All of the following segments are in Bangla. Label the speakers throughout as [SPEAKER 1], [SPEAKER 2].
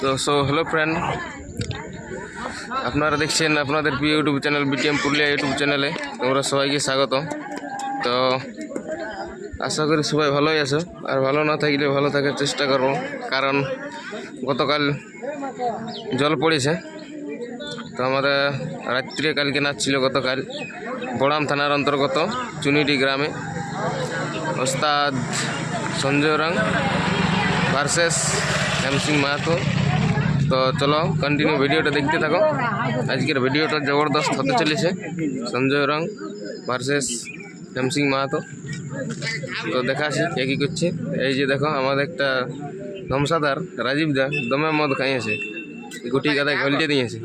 [SPEAKER 1] তো সো হ্যালো ফ্রেন্ড আপনারা দেখছেন আপনাদের প্রিয় YouTube channel BTM Purulia YouTube চ্যানেলে তোমরা সবাইকে স্বাগত। তো, আশা করি সবাই ভালোই আছো। আর ভালো না থাকলে ভালো থাকার চেষ্টা করব। কারণ, গতকাল জল পড়েছে। তো আমরা রাত্রে কালকে নাচ ছিল গতকাল। বড়াম থানার অন্তর্গত চুনিটি গ্রামে। ওস্তাদ সঞ্জয় রং ভার্সেস এম মাহাতো তো চলো কন্টিনিউ ভিডিওটা দেখতে থাকো। আজকের ভিডিওটা জবরদস্ত হতে চলেছে। সঞ্জয় রং ভার্সেস এম মাহাতো তো দেখাচ্ছি কে কী করছে। এই যে দেখো, আমাদের একটা ধমসাদার, রাজীব দা, দমে মদ খাইয়েছে। গুটি গাদায় ঘলটে দিয়েছে।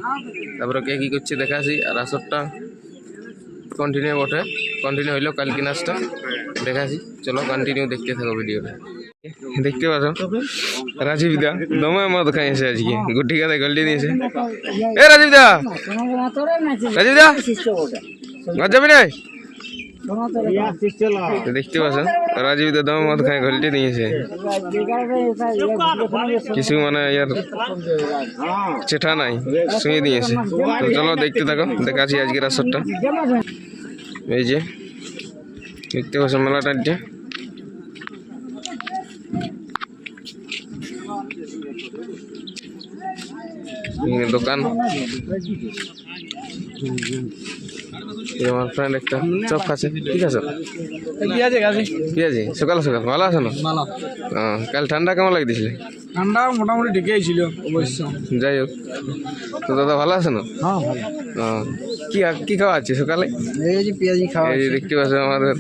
[SPEAKER 1] তারপরে কে কী করছে দেখাচ্ছি আর আসরটা কন্টিনিউ বটে। কন্টিনিউ হইল কালকে নাচটা। দেখাচ্ছি চলো কন্টিনিউ দেখতে থাকো ভিডিওটা দেখতে পাচ্ছ রাজীব দা, দমে মদ খাইয়েছে আজকে। গুটি গাদায় গল্টি দিয়েছে। এ, রাজীব দা! রাজীব দা! ঘর যাবি না দেখতে পাচ্ছ রাজীব দা দমে মদ খাই গল্টি দিয়েছে। কিছু মানে ইয়ার চেঠা নাই, শুয়ে দিয়েছে। চলো দেখতে থাকো, দেখাচ্ছি আজকের আসরটা। এই যে, দেখতে পাচ্ছ মেলাটা দোকান। আমার ফ্রেন্ড একটা চপ খাচ্ছে। ঠিক আছে? পেঁয়াজি সকাল সকাল। ভালো আছে না? কাল ঠান্ডা কেমন লাগতেছিল
[SPEAKER 2] ঠান্ডা মোটামুটি ঢেকেই ছিল অবশ্য।
[SPEAKER 1] যাই হোক। তো দাদা ভালো আছে না?
[SPEAKER 2] হ্যাঁ।
[SPEAKER 1] কি কি খাওয়া আছে সকালে?
[SPEAKER 2] এই যে পেঁয়াজি খাওয়া
[SPEAKER 1] এই দেখতে পাচ্ছ আমাদের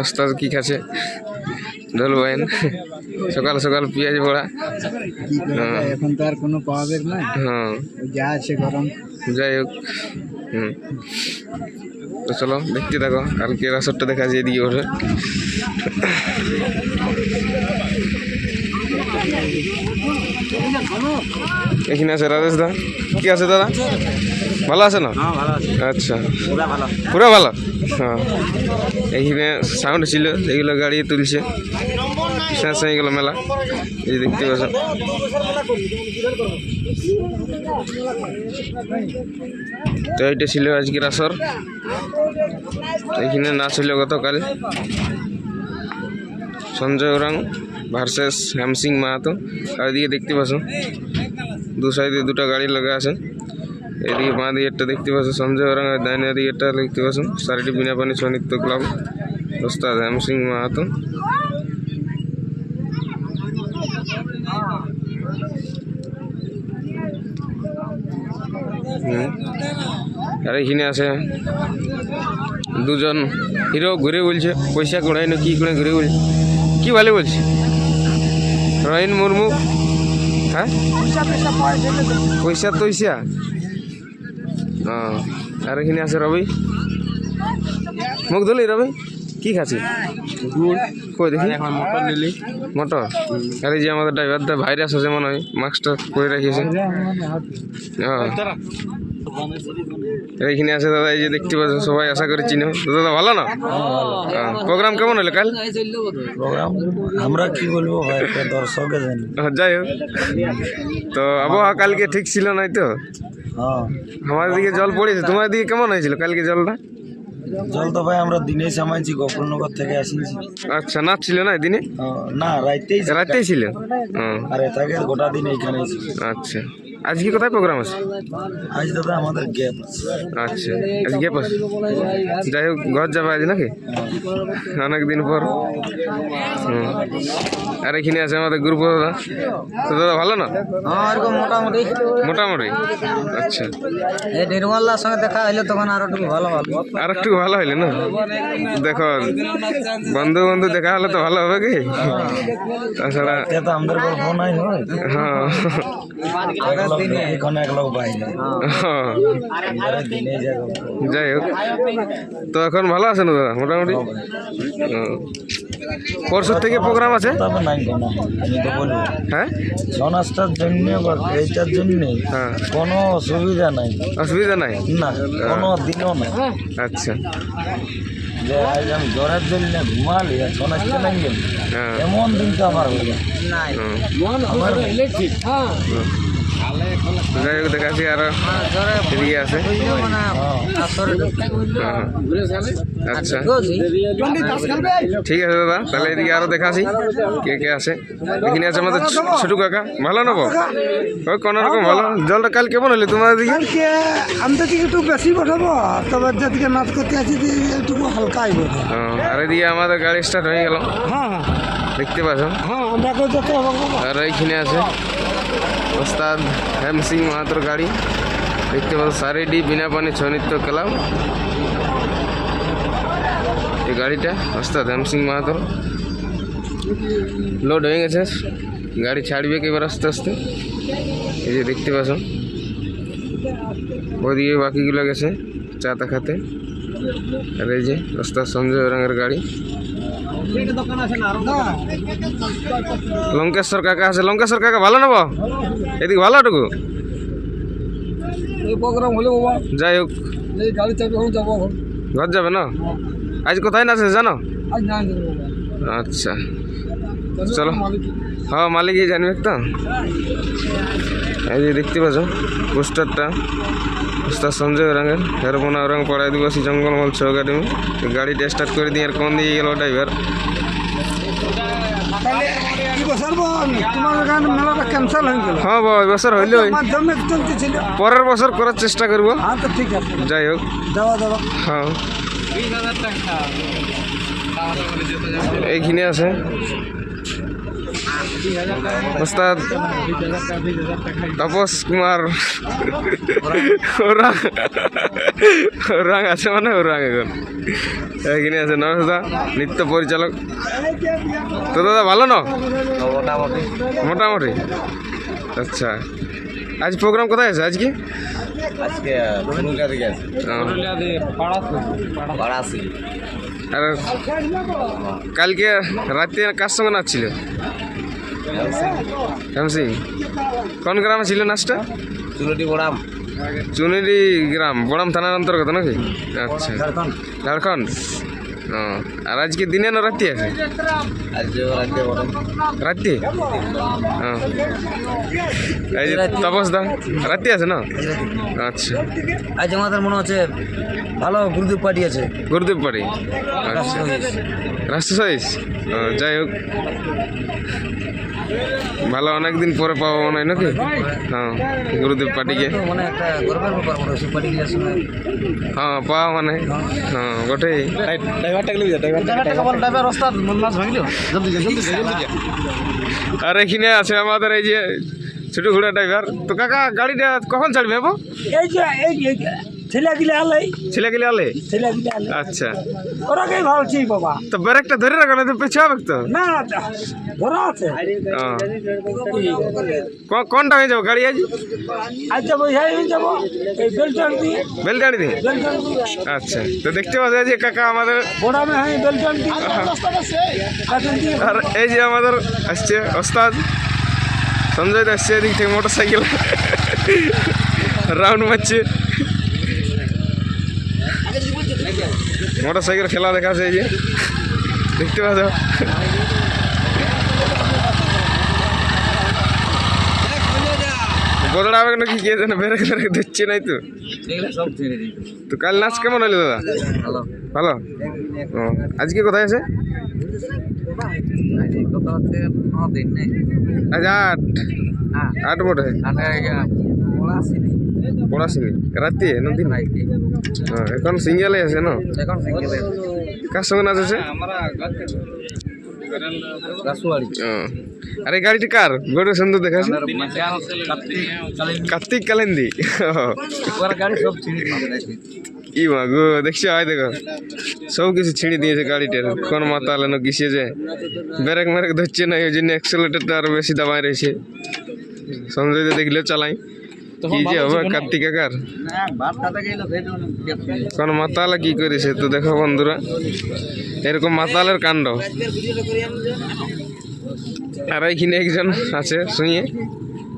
[SPEAKER 1] ওস্তাদ কি খাচ্ছে? ঢোল বাইন সকাল সকাল পেঁয়াজ বড়া। হ্যাঁ
[SPEAKER 2] এখন তো আর কোনো পাওয়া যাবে না।
[SPEAKER 1] হ্যাঁ।
[SPEAKER 2] যা আছে গরম।
[SPEAKER 1] যাই হোক হুম। তো চলো দেখতে থাকো। কালকে রাসরটা দেখা যায় এদিকে ওঠে এখানে আছে রাজেশ দা। কি আছে দাদা? ভালো আছে না?
[SPEAKER 2] হ্যাঁ
[SPEAKER 1] আচ্ছা।
[SPEAKER 2] পুরা ভালো।
[SPEAKER 1] হ্যাঁ। এইখানে সাউন্ড ছিল এগুলো গাড়ি তুলছে। শেষ হয়ে গেল মেলা। এই দেখতে পাচ্ছ তো এইটা ছিল আজকের আসর। এইখানে নাচ ছিল গতকাল। সঞ্জয় ওরাং ভার্সেস হ্যামসিং মাহাতো। আর এদিকে দেখতে পাচ্ছ। দু সাইডে দুটো গাড়ি লাগা আছে এদিকে বাঁ দিকে একটা দেখতে পাচ্ছ সঞ্জয় ওরাং আর ডাইনে দিকে একটা দেখতে পাচ্ছ সারিটি বিনা পানি সনিত্য ক্লাব। ওস্তাদ হ্যামসিং মাহাতো। আর এখানে আছে। দুজন হিরো ঘুরে বলছে, পয়সা কোড়াই না কি করে ঘুরে বলছে। কি ভালো বলছে? রহিন মুর্মু। হ্যাঁ? পয়সা হ্যাঁ আর এখানে আছে রবি। মুখ ধুলি রবি, কি খাচ্ছি? কই দেখি।
[SPEAKER 2] মোটর? নিলি
[SPEAKER 1] মোটর আর যে আমাদের ড্রাইভার ভাইরাস আছে মনে হয় মাস্কটা করে রাখিয়েছে হ্যাঁ। এইখানে আছে দাদা এই যে দেখতে পাচ্ছ সবাই আশা করি চিনো। দাদা ভালো না? হ্যাঁ প্রোগ্রাম কেমন হলো কাল?
[SPEAKER 2] প্রোগ্রাম আমরা কি বলব ভাই দর্শকে
[SPEAKER 1] হ্যাঁ, যাই হোক। তো আবহাওয়া কালকে ঠিক ছিল নাই তো?
[SPEAKER 2] হ্যাঁ।
[SPEAKER 1] আমার দিকে জল পড়েছে। তোমার দিকে কেমন হয়েছিল কালকে জলটা?
[SPEAKER 2] জল তো ভাই আমরা দিনেই সামাইছি গোকুলনগর থেকে আসিছি
[SPEAKER 1] আচ্ছা না ছিল না দিনে?
[SPEAKER 2] না রাইতেই
[SPEAKER 1] রাতেই ছিল?
[SPEAKER 2] আর এটাকে গোটা দিন এইখানে
[SPEAKER 1] আচ্ছা। আজকে কোথায় প্রোগ্রাম আছে?
[SPEAKER 2] আজ দাদা আমাদের গ্যাপ আছে।
[SPEAKER 1] আচ্ছা আজকে পাস যাই হোক ঘর যাবে আজ নাকি? অনেক দিন পর। আর এখানে আছে আমাদের গ্রুপ দাদা। তো দাদা ভালো না?
[SPEAKER 2] হ্যাঁ মোটামুটি।
[SPEAKER 1] মোটামুটি? আচ্ছা।
[SPEAKER 2] এই নির্মলার সঙ্গে দেখা হইলে তখন আরও একটু ভালো ভালো
[SPEAKER 1] আর একটু ভালো হইলে না? দেখো বন্ধু বন্ধু দেখা হলে তো ভালো হবে কি? তাছাড়া
[SPEAKER 2] তো আমাদের নাই হয়।
[SPEAKER 1] হ্যাঁ। হ্যাঁ।
[SPEAKER 2] দিনে যা
[SPEAKER 1] যাই হোক। তো এখন ভালো আছে না দাদা? মোটামুটি? হুম। পরশুর থেকে প্রোগ্রাম আছে?
[SPEAKER 2] তবে নাই কোনো। আমি তো বলব
[SPEAKER 1] হ্যাঁ?
[SPEAKER 2] জন্য বা এইটার জন্য
[SPEAKER 1] হ্যাঁ।
[SPEAKER 2] কোনো অসুবিধা নাই।
[SPEAKER 1] অসুবিধা নাই?
[SPEAKER 2] না কোনো দিনও নাই।
[SPEAKER 1] আচ্ছা।
[SPEAKER 2] যে আজ আমি জ্বরের জন্য ঘুমালি আর ছনাচতে নাই গেলি
[SPEAKER 1] হ্যাঁ।
[SPEAKER 2] এমন দিন তো আমার হলো।
[SPEAKER 1] হুম।
[SPEAKER 2] আমার
[SPEAKER 1] যাই হোক দেখাচ্ছি আর এদিকে আছে। হ্যাঁ। আচ্ছা। ঠিক আছে দাদা তাহলে এদিকে আরও দেখাছি কে কে আছে। এখানে আছে আমাদের ছোটু কাকা ভালো নেব ওই কোনো রকম ভালো জলটা কাল কেমন হলো তোমাদের দিকে
[SPEAKER 3] আমি তো একটু বেশি পাঠাবো তবে যেদিকে নাচ করতে আছি একটু হালকাই
[SPEAKER 1] আর এদিকে আমাদের গাড়ি স্টার্ট হয়ে গেল।
[SPEAKER 3] হ্যাঁ হ্যাঁ।
[SPEAKER 1] দেখতে পাচ্ছ। আর এইখানে আছে। ওস্তাদ হেম সিং মাহাতোর গাড়ি। দেখতে পাচ্ছ সারেডি বিনা পানি ছনিত্য ক্লাব। এই গাড়িটা ওস্তাদ হেম সিং মাহাতোর। লোড হয়ে গেছে। গাড়ি ছাড়বে এবার আস্তে আস্তে? এই যে দেখতে পাচ্ছ। ওদিকে বাকিগুলো গেছে, চা খাতে। আর এই যে ওস্তাদ সঞ্জয় রঙের গাড়ি। লঙ্কেশ্বর কাকা আছে। লঙ্কেশ্বর কাকা ভালো নেব? এদিকে ভালো টুকু
[SPEAKER 3] এই প্রোগ্রাম হলে
[SPEAKER 1] যাই হোক। ঘর যাবে না? আজ কোথায় না আছে জানো? আচ্ছা। চলো। হ্যাঁ মালিকই জানবে তো এই যে দেখতে পাচ্ছ পোস্টারটা। পোস্টার সঞ্জয় রঙের। হেরবোনা রঙ পড়াই দিবসী জঙ্গলমল ছৌ একাডেমি গাড়িটা স্টার্ট করে দিয়ে আর কোন দিয়ে গেল ড্রাইভার
[SPEAKER 3] হয়ে
[SPEAKER 1] বাবা এবছর হইল। পরের বছর করার চেষ্টা করব।
[SPEAKER 3] হ্যাঁ
[SPEAKER 1] যাই হোক। হ্যাঁ। এইখানে আছে। ওস্তাদ তাপস কুমার ওরাং ওরাং আছে মানে ওরাং এখন এইখানে আছে নরেশ দা নৃত্য পরিচালক তো দাদা ভালো না
[SPEAKER 2] মোটামুটি
[SPEAKER 1] মোটামুটি আচ্ছা আজ প্রোগ্রাম কোথায় আছে আজকে
[SPEAKER 2] পুরুলিয়া আছে
[SPEAKER 1] আর কালকে রাতে কার সঙ্গে নাচ ছিল কোন গ্রামে ছিল নাচটা?
[SPEAKER 2] চুলটি বড়াম।
[SPEAKER 1] চুনিরি গ্রাম বড়াম থানার অন্তর্গত নাকি? আচ্ছা।
[SPEAKER 2] ঝাড়খণ্ড।
[SPEAKER 1] ও আর আজকে দিনে না রাত্রি আছে? রাত্রি এই তপস দা রাত্রি আছে না? আচ্ছা।
[SPEAKER 2] আজ আমাদের মনে হচ্ছে ভালো গুরুদেব পার্টি আছে।
[SPEAKER 1] গুরুদেব বাড়ি আচ্ছা রাষ্ট্র সাইজ যাই হোক। ভালো, অনেকদিন পরে পাবো মনে হয় নাকি? হ্যাঁ গুরুদেব
[SPEAKER 2] শুনে
[SPEAKER 1] হ্যাঁ পাওয়া মানে। হ্যাঁ
[SPEAKER 2] যা
[SPEAKER 1] আর, এখানে আছে আমাদের এই যে ছোট ঘোড়া ড্রাইভার তো কাকা, গাড়িটা কখন ছাড়বে
[SPEAKER 3] এই আলাই।
[SPEAKER 1] আলে? আচ্ছা।
[SPEAKER 3] ওরাকে ভাবছি বাবা।
[SPEAKER 1] তো ব্রেকটা ধরে রাখো না তো পেছে হবে তো।
[SPEAKER 3] না না ধরা আছে।
[SPEAKER 1] কোনটা হয়ে যাব গাড়ি আজ?
[SPEAKER 3] আজ যাব হ্যাঁ যাব এই বেলটান দিয়ে। বেলটান দিয়ে?
[SPEAKER 1] আচ্ছা তো দেখতে পাচ্ছি যে কাকা আমাদের
[SPEAKER 3] বোড়ামে হ্যাঁ বেলটান দিয়ে।
[SPEAKER 1] আর এই যে আমাদের আসছে ওস্তাদ। সঞ্জয় দা আসছে এদিক থেকে মোটর সাইকেল রাউন্ড মারছে। মোটর সাইকেল খেলা দেখাচ্ছে এই যে। দেখতে পাচ্ছ? বদলাবে নাকি কে বেড়ে দিচ্ছে নাই তো? তো কাল নাচ কেমন হলো দাদা?
[SPEAKER 2] ভালো।
[SPEAKER 1] ও আজকে কোথায় আছে?
[SPEAKER 2] আজ
[SPEAKER 1] আট।
[SPEAKER 2] হ্যাঁ।
[SPEAKER 1] আট বটে।
[SPEAKER 2] আসেনি
[SPEAKER 1] পড়াশিনি রাত্রি নদী হ্যাঁ, এখন সিঙ্গেলে আছে না?
[SPEAKER 2] এখন সিঙ্গেল
[SPEAKER 1] কার সঙ্গে নাচ আছে? ও। গাড়িটি কার গড়ে সুন্দর দেখাচ্ছে কার্তিক কালেন্দি ই মা গো দেখছি? হয় দেখো। সব কিছু ছিঁড়ে দিয়েছে গাড়িটার কোন মাথা আলানো কিসেছে ব্রেক মেরেক ধরছে না ওই জন্য অ্যাক্সেলেটারটা আরও বেশি দাবায় রয়েছে সঞ্জয় দা দেখলেও চালাই। যে কার্তিক কাকার কোন মাতালা কি করেছে তো দেখো বন্ধুরা। এরকম মাতালের কাণ্ড। আর এইখানে একজন আছে শুয়ে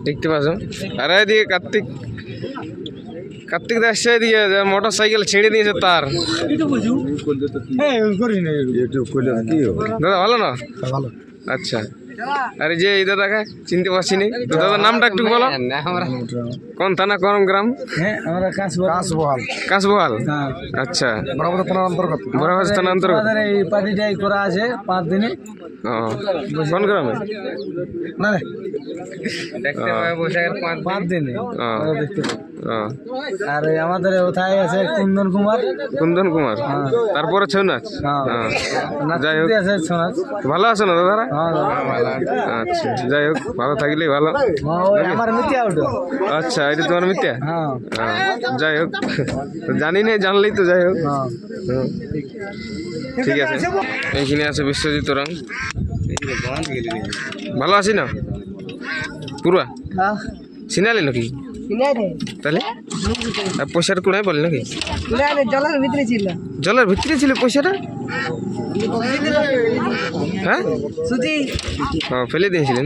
[SPEAKER 1] দেখতে পাচ্ছ? আর এদিকে কার্তিক কার্তিক দাস এদিকে মোটর সাইকেল ছেড়ে দিয়েছে তার। দাদা ভালো না? আচ্ছা। আরে যে এই দাদাকে চিনতে পারছি নি। তো দাদার নামটা একটু বলো। কোন থানা কোন গ্রাম?
[SPEAKER 2] হ্যাঁ আমরা
[SPEAKER 1] কাশবহাল।
[SPEAKER 2] হ্যাঁ।
[SPEAKER 1] আচ্ছা।
[SPEAKER 2] বরাবর থানার অন্তর্গত।
[SPEAKER 1] বরাবর থানা অন্তর্গত।
[SPEAKER 2] এই পার্টিটাই করা আছে পাঁচ দিনে।
[SPEAKER 1] কোন গ্রামে?
[SPEAKER 2] না রে
[SPEAKER 1] ও,
[SPEAKER 2] পাঁচ দিনে। দেখতে পাবো। আর আমাদের কোথায় আছে? কুন্দন কুমার।
[SPEAKER 1] কুন্দন কুমার।
[SPEAKER 2] হ্যাঁ।
[SPEAKER 1] তারপরে ছৌ নাচ
[SPEAKER 2] হ্যাঁ।
[SPEAKER 1] হ্যাঁ। যাই হোক। ভালো আছো না দাদারা
[SPEAKER 2] দাদা।
[SPEAKER 1] আচ্ছা যাই হোক ভালো থাকলেই ভালো। আচ্ছা এটা তোমার মিথ্যা? যাই হোক জানি না জানলেই তো যাই হোক। ঠিক আছে। এইখানে আছে বিশ্বজিৎ রং ভালো আছি না? পুরা? চিনালি নাকি? তাহলে? পয়সাটা কোনায় বলি নাকি?
[SPEAKER 3] জলের ভিতরে ছিল।
[SPEAKER 1] জলের ভিতরে ছিল পয়সাটা? হ্যাঁ? ও ফেলে দিয়েছিলে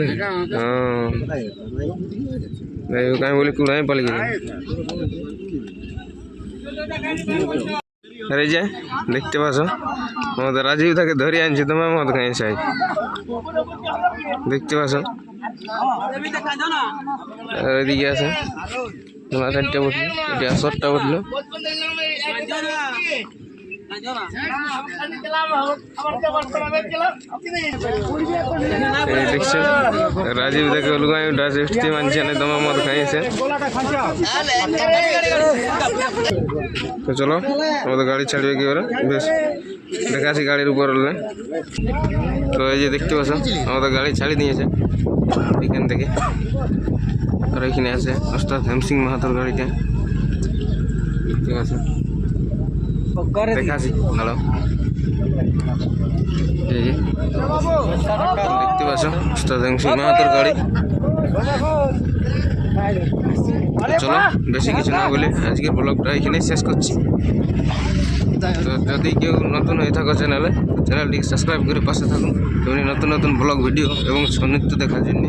[SPEAKER 1] যাই হোক আমি বলি কুড়াই পালি গেল। আর যে দেখতে পাচ্ছ? আমাদের রাজীব তাকে ধরে আনছে তোমার মত খাই দেখতে পাচ্ছ? এদিকে আছে। তোমার চারটা উঠল। এটা সরটা উঠল। রাজীব দেখে রাজীব টিম আনছে না, তোমার মত খাইছে। তো চলো আমাদের গাড়ি ছাড়বে কি করে? বেশ, দেখাচ্ছি গাড়ির উপর তো এই যে দেখতে পাচ্ছ, আমাদের গাড়ি ছাড়ি দিয়েছে। এখান থেকে। আর এখানে আছে ওস্তাদ হেমসিং মাহাতোর পাচ্ছ দেখাচ্ছি দাঁড়াও এই যে। দেখতে পাচ্ছ, ওস্তাদ হেমসিং মাহাতোর গাড়ি। চলো, বেশি কিছু না বলে আজকের ব্লগটা এখানেই শেষ করছি। তো যদি কেউ নতুন হয়ে থাকো চ্যানেলে চ্যানেলটিকে সাবস্ক্রাইব করে পাশে থাকুন। তেমনি নতুন নতুন ব্লগ ভিডিও এবং সন্নিত্য দেখার জন্য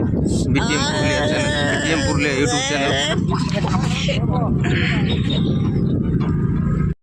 [SPEAKER 1] BTM Purulia channel BTM Purulia YouTube channel